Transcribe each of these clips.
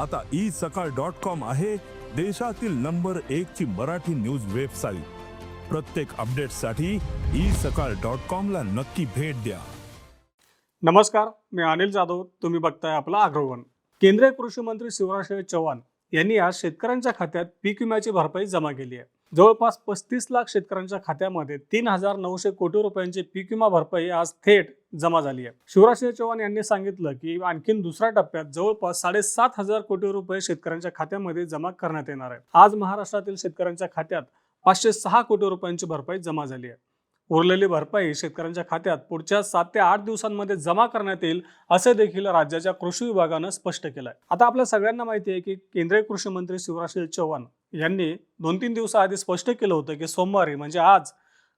आता ई सकाळ dot com आहे देशातील नंबर एक ची मराठी न्यूज वेबसाईट. प्रत्येक अपडेटसाठी ई सकाळ डॉट कॉम ला नक्की भेट द्या. नमस्कार मी अनिल जाधव. तुम्ही बघताय आपला आग्रहण केंद्रीय कृषी मंत्री शिवराज चव्हाण यांनी आज शेतकऱ्यांच्या खात्यात पीक विम्याची भरपाई जमा केली आहे. जवळपास पस्तीस लाख शेतकऱ्यांच्या खात्यामध्ये तीन हजार नऊशे कोटी रुपयांची पीक विमा भरपाई आज थेट जमा झाली आहे. शिवराज चौहान यांनी सांगितलं की आणखीन दुसऱ्या टप्प्यात जवळपास साडेसात हजार कोटी रुपये शेतकऱ्यांच्या खात्यामध्ये जमा करण्यात येणार आहे. आज महाराष्ट्रातील शेतकऱ्यांच्या खात्यात पाचशे सहा कोटी रुपयांची भरपाई जमा झाली आहे. उरलेली भरपाई शेतकऱ्यांच्या खात्यात पुढच्या सात ते आठ दिवसांमध्ये जमा करण्यात येईल असे देखील राज्याच्या कृषी विभागानं स्पष्ट केलं आहे आता आपल्या सगळ्यांना माहिती आहे की केंद्रीय कृषी मंत्री शिवराज चव्हाण यांनी दोन तीन दिवसाआधी स्पष्ट केलं होतं की सोमवारी म्हणजे आज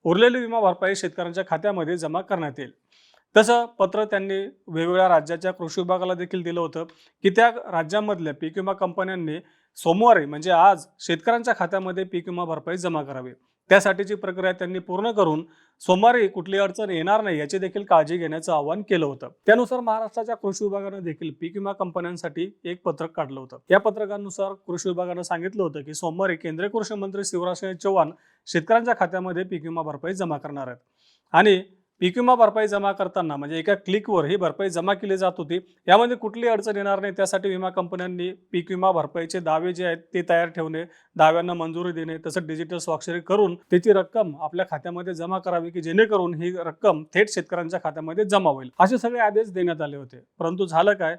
उरलेली विमा भरपाई शेतकऱ्यांच्या खात्यामध्ये जमा करण्यात येईल. तसं पत्र त्यांनी वेगवेगळ्या राज्याच्या कृषी विभागाला देखील दिलं होतं की त्या राज्यामधल्या पीक विमा कंपन्यांनी सोमवारी म्हणजे आज शेतकऱ्यांच्या खात्यामध्ये पीक विमा भरपाई जमा करावी. त्यासाठीची प्रक्रिया त्यांनी पूर्ण करून सोमवारी कुठली अडचण येणार नाही याची देखील काळजी घेण्याचं आवाहन केलं होतं. त्यानुसार महाराष्ट्राच्या कृषी विभागानं देखील पीक विमा कंपन्यांसाठी एक पत्रक काढलं होतं. या पत्रकानुसार कृषी विभागानं सांगितलं होतं की सोमवारी केंद्रीय कृषी मंत्री शिवराज चव्हाण शेतकऱ्यांच्या खात्यामध्ये पीक विमा भरपाई जमा करणार आहेत. आणि पीक विमा भरपाई जमा करताना म्हणजे एका क्लिकवर ही भरपाई जमा केली जात होती. यामध्ये कुठली अडचण येणार नाही. त्यासाठी विमा कंपन्यांनी पीक विमा भरपाईचे दावे जे आहेत ते तयार ठेवणे दाव्यांना मंजुरी देणे तसंच डिजिटल स्वाक्षरी करून त्याची रक्कम आपल्या खात्यामध्ये जमा करावी की जेणेकरून ही रक्कम थेट शेतकऱ्यांच्या खात्यामध्ये जमा होईल. असे सगळे आदेश देण्यात आले होते. परंतु झालं काय?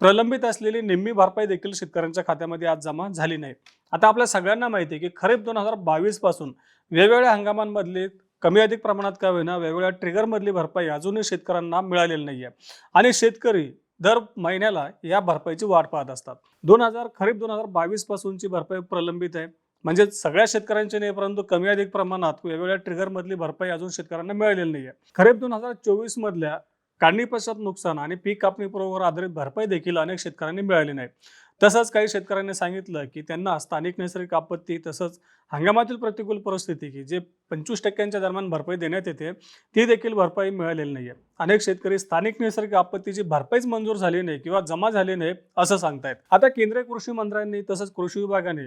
प्रलंबित असलेली निम्मी भरपाई देखील शेतकऱ्यांच्या खात्यामध्ये आज जमा झाली नाही. आता आपल्या सगळ्यांना माहिती आहे की खरीप दोन हजार बावीसपासून वेगवेगळ्या हंगामांमधले कमी अधिक प्रमाणात का होईना वेगवेगळ्या ट्रिगरमधली भरपाई अजूनही शेतकऱ्यांना मिळालेली नाही आहे आणि शेतकरी दर महिन्याला या भरपाईची वाट पाहत असतात. दोन हजार खरीप दोन हजार बावीस पासूनची भरपाई प्रलंबित आहे. म्हणजे सगळ्या शेतकऱ्यांची नाही परंतु कमी अधिक प्रमाणात वेगवेगळ्या ट्रिगरमधली भरपाई अजून शेतकऱ्यांना मिळालेली नाही आहे खरीप दोन हजार चोवीस मधल्या काढणी पश्चात नुकसान आणि पीक कापणी पूर्वावर आधारित भरपाई देखील अनेक शेतकऱ्यांनी मिळाली नाही. तसंच काही शेतकऱ्यांनी सांगितलं की त्यांना स्थानिक नैसर्गिक आपत्ती तसंच हंगामातील प्रतिकूल परिस्थिती की जे पंचवीस टक्क्यांच्या दरम्यान भरपाई देण्यात येते ती देखील भरपाई मिळालेली नाही आहे अनेक शेतकरी स्थानिक नैसर्गिक आपत्तीची भरपाईच मंजूर झाली नाही किंवा जमा झाली नाही असं सांगतायत. आता केंद्रीय कृषी मंत्र्यांनी तसंच कृषी विभागाने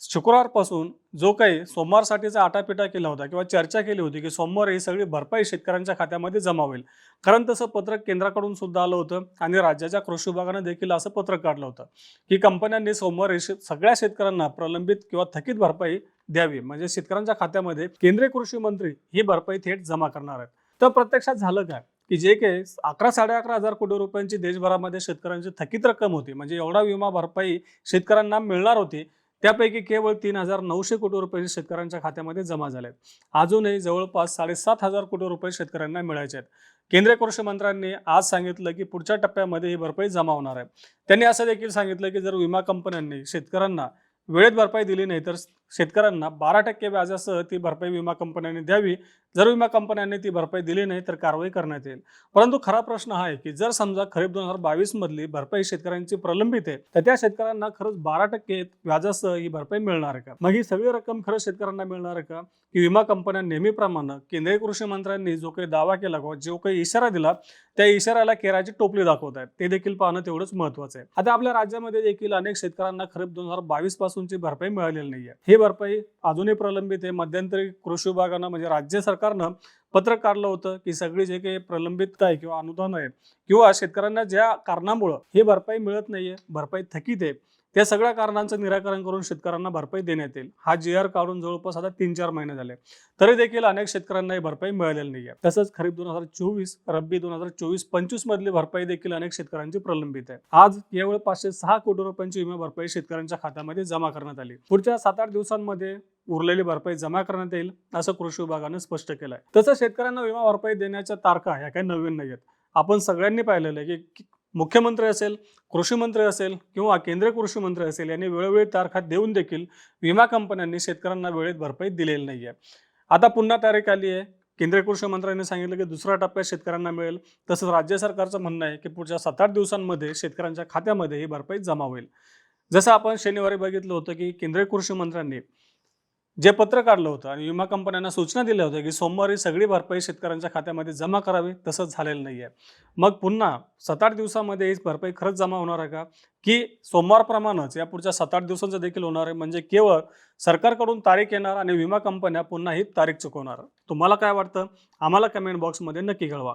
शुक्रवारपासून जो काही सोमवारसाठीचा आटापिटा केला होता किंवा चर्चा केली होती की सोमवार ही सगळी भरपाई शेतकऱ्यांच्या खात्यामध्ये जमा होईल. कारण तसं पत्रक केंद्राकडून सुद्धा आलं होतं आणि राज्याच्या कृषी विभागानं देखील असं पत्रक काढलं होतं की कंपन्यांनी सोमवार शे- सगळ्या शेतकऱ्यांना प्रलंबित किंवा थकीत भरपाई द्यावी. म्हणजे शेतकऱ्यांच्या खात्यामध्ये केंद्रीय कृषी मंत्री ही भरपाई थेट जमा करणार आहेत. तर प्रत्यक्षात झालं काय? की जे काही अकरा साडे अकरा हजार कोटी रुपयांची देशभरामध्ये शेतकऱ्यांची थकीत रक्कम होती. म्हणजे एवढा विमा भरपाई शेतकऱ्यांना मिळणार होती. त्यापैकी केवळ तीन हजार नऊशे कोटी रुपये शेतकऱ्यांच्या खात्यामध्ये जमा झाले अजूनही जवळपास साडेसात हजार कोटी रुपये शेतकऱ्यांना मिळायचे आहेत. केंद्रीय कृषी मंत्र्यांनी आज सांगितलं की पुढच्या टप्प्यामध्ये ही भरपाई जमा होणार आहे. त्यांनी असं देखील सांगितलं की जर विमा कंपन्यांनी शेतकऱ्यांना वेळेत भरपाई दिली नाही तर शेतकऱ्यांना बारा टक्के व्याजासह ती भरपाई विमा कंपन्यांनी द्यावी. जर विमा कंपन्यांनी ती भरपाई दिली नाही तर कारवाई करण्यात येईल. परंतु खरा प्रश्न हा आहे की जर समजा खरीप दोन हजार बावीस मधली भरपाई शेतकऱ्यांची प्रलंबित आहे तर त्या शेतकऱ्यांना खरंच बारा टक्के व्याजासह ही भरपाई मिळणार आहे का? मग ही सगळी रक्कम खरंच शेतकऱ्यांना मिळणार आहे का? की विमा कंपन्या नेहमीप्रमाणे केंद्रीय कृषी मंत्र्यांनी जो काही दावा केला किंवा जो काही इशारा दिला त्या इशाऱ्याला केराची टोपली दाखवत आहेत. ते देखील पाहणं तेवढंच महत्वाचं आहे. आता आपल्या राज्यामध्ये देखील अनेक शेतकऱ्यांना खरीप दोन हजार बावीस पासूनची भरपाई मिळालेली नाही आहे भरपाई अजूनही प्रलंबित आहे. मध्यंतरी कृषी विभागानं म्हणजे राज्य सरकारनं पत्रक काढलं होतं की सगळी जे काही प्रलंबित आहे किंवा अनुदान आहे. किंवा शेतकऱ्यांना ज्या कारणामुळं ही भरपाई मिळत नाहीये भरपाई थकीत आहे त्या सगळ्या कारणांचं निराकरण करून शेतकऱ्यांना भरपाई देण्यात येईल. हा जी आर काढून जवळपास आता तीन चार महिने झाले. तरी देखील अनेक शेतकऱ्यांना ही भरपाई मिळालेली नाही आहे तसंच खरीप दोन हजार चोवीस रब्बी दोन हजार चोवीस पंचवीस मधली भरपाई देखील अनेक शेतकऱ्यांची प्रलंबित आहे. आज केवळ पाचशे सहा कोटी रुपयांची विमा भरपाई शेतकऱ्यांच्या खात्यामध्ये जमा करण्यात आली. पुढच्या सात आठ दिवसांमध्ये उरलेली भरपाई जमा करण्यात येईल असं कृषी विभागानं स्पष्ट केलं आहे तसं शेतकऱ्यांना विमा भरपाई देण्याच्या तारखा ह्या काही नवीन नाही आहेत आपण सगळ्यांनी पाहिलेलं आहे की मुख्यमंत्री असेल कृषी मंत्री असेल किंवा केंद्रीय कृषी मंत्री असेल यांनी वेळोवेळी तारखा देऊन देखील विमा कंपन्यांनी शेतकऱ्यांना वेळेत भरपाई दिलेली नाही आहे आता पुन्हा तारीख आली आहे. केंद्रीय कृषी मंत्र्यांनी सांगितलं की दुसऱ्या टप्प्यात शेतकऱ्यांना मिळेल. तसंच राज्य सरकारचं म्हणणं आहे की पुढच्या सात आठ दिवसांमध्ये शेतकऱ्यांच्या खात्यामध्ये ही भरपाई जमा होईल. जसं आपण शनिवारी बघितलं होतं की केंद्रीय कृषी मंत्र्यांनी जे पत्र काढलं होतं आणि विमा कंपन्यांना सूचना दिल्या होत्या की सोमवारी सगळी भरपाई शेतकऱ्यांच्या खात्यामध्ये जमा करावी तसंच झालेलं नाही आहे मग पुन्हा सात आठ दिवसामध्ये ही भरपाई खरंच जमा होणार आहे का? की सोमवारप्रमाणेच या पुढच्या सात आठ दिवसांचं देखील होणार आहे म्हणजे केवळ सरकारकडून तारीख येणार आणि विमा कंपन्या पुन्हा ही तारीख चुकवणार. तुम्हाला काय वाटतं? आम्हाला कमेंट बॉक्समध्ये नक्की कळवा.